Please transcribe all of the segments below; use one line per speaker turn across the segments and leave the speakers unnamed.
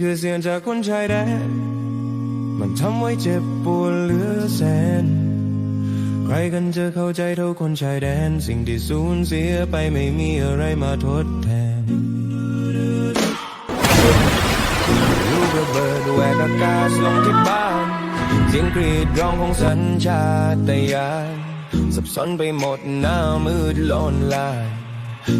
คือเสียงจากคนชายแดน มันทำไว้เจ็บปวดเหลือแสน ใครกันจะเข้าใจเท่าคนชายแดน สิ่งที่สูญเสียไปไม่มีอะไรมาทดแทนลูกระเบิดแหวกอากาศลงที่บ้านเสียงกรีดร้องของสัญชาตญาณสับสนไปหมดหน้ามืดลอนลาย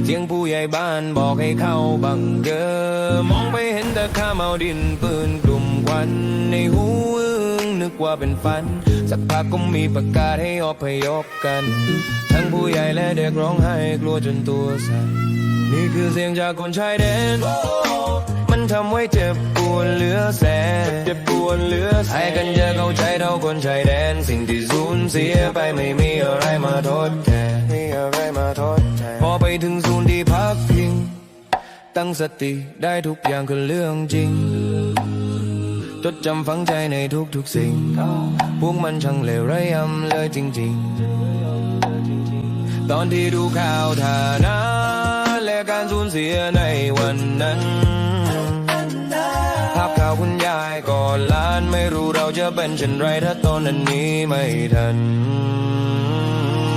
เสียงผู้ใหญ่บ้านบอกให้เข้าบังเกอร์มองไปเห็นแต่ข้ามเอาดินปืนกลุ่มควันในหูอึ้งนึกว่าเป็นฝัน สักพักก็มีประกาศให้อพยพกัน ทั้งผู้ใหญ่และเด็กร้องไห้กลัวจนตัวสั่นนี่คือเสียงจากคนชายแดน มันทำไว้เจ็บปวดเหลือแสน เจ็บปวดเหลือแสนให้กันจะเข้าใจเท่าคนชายแดน สิ่งที่สูญเสียไปไม่มีอะไรมาทดแทน ถึงศูนย์ที่พักพิง ตั้งสติได้ทุกอย่างคือเรื่องจริง จดจำฝังใจในทุกๆสิ่ง พวกมันช่างเลวร้ายยำเลยจริง ๆ ตอนที่ดูข่าวฐานะ และการสูญเสียในวันนั้นภาพข่าวคุณยายก่อนล้านไม่รู้เราจะเป็นเช่นไรถ้าตอนนั้นนี้ไม่ทัน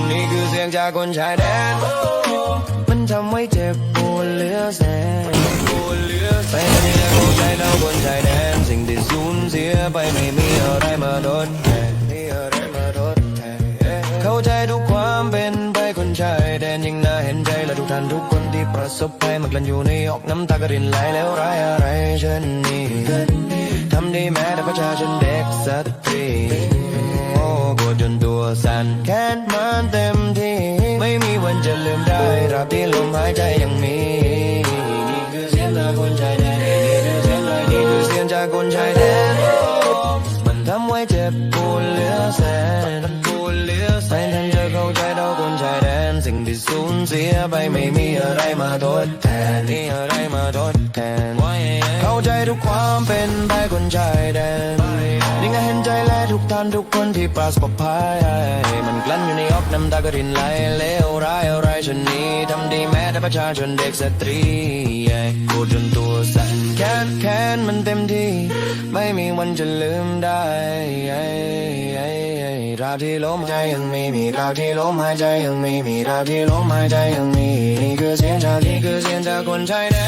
นี่คือเสียงจากคนชายแดนมัน ทำให้เจ็บปวดเหลือแสนปวดเลือแสนไม่ได้เข้าใจเราคนชายแดนสิ่งที่สูญเสียไปไม่มีอะไรมาทดแทนไม่มีอะไรมาทดแทนเข้าใจทุกความเป็นไปคนชายแดนยิ่งน่าเห็นใจและทุกท่านทุกคนที่ประสบภัยมันกลันอยู่ในออกน้ำตากระรินไหลแล้วร้ายอะไรเช่นนี้ทำได้แม้แต่ประชาชนเด็กสตรีโอ้ปวดจนตัวสั่นแค้นมันเต็ม มันจะลืมได้ราบที่ลมหายใจยังมี นี่คือเสียงจากคนชายแดนนี่คือเสียงจากนี่คือเสียงจากคนชายแดนมันทำไว้เจ็บปวดเหลือแสนปวดเหลือแสนไม่ทันจะเข้าใจเราคนชายแดนสิ่งที่สูญเสียไปไม่มีอะไรมาทดแทนนี่อะไรมาทดแทนเข้าใจทุกความเป็นไปคนชายแดนนี่ไงเห็นใจและทุกท่านทุกคนที่ประสบภัยมันกลั้นอยู่ในอกน้ำตากระินไหลเลวร้าย ประชาชนเด็กสตรีกูจนตัวสั่นแค้นแค้นมันเต็มที่ ไม่มีวันจะลืมได้ราบที่ลมหายใจยังไม่มีราบที่ลมหายใจยังไม่มีราบที่ลมหายใจยังมีนี่คือเสียงจากนี่คือเสียงจากคนชายแดน